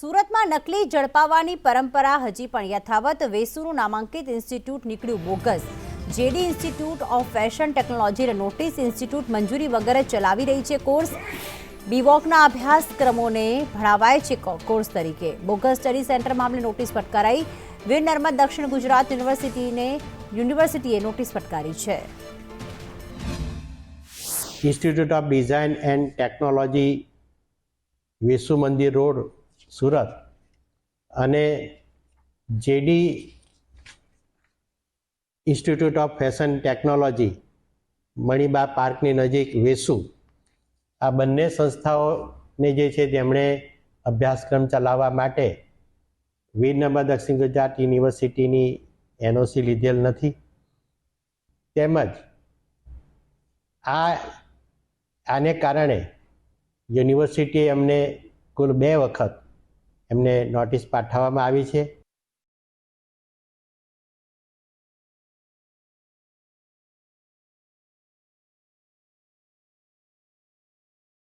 સુરતમાં નકલી ઝડપાવાની પરંપરા હજી પણ યથાવત વેસુનું નામાંકિત ઇન્સ્ટિટ્યૂટ નીકળ્યું bogus. JD institute of fashion ટેકનોલોજીને નોટિસ ઇન્સ્ટિટ્યૂટ મંજૂરી વગર ચલાવી રહી છે કોર્સ. બીવોકના અભ્યાસક્રમોને ભણાવાય છે કોર્સ તરીકે. બોગસ સ્ટડી સેન્ટર મામલે નોટિસ ફટકારાઈ. વીર નર્મદ દક્ષિણ ગુજરાત યુનિવર્સિટીને, યુનિવર્સિટીએ નોટિસ ફટકારી છે. Institute of design and technology, Vesu Mandir road Surat અને JD institute of fashion technology Maniba પાર્કની નજીક વેસુ, આ બંને સંસ્થાઓને જે છે તેમણે અભ્યાસક્રમ ચલાવવા માટે વીર નર્મદ દક્ષિણ ગુજરાત યુનિવર્સિટીની એનઓસી લીધેલ નથી. તેમજ આ, આને કારણે યુનિવર્સિટીએ અમને કુલ બે વખત એમને નોટિસ પાઠવવામાં આવી છે.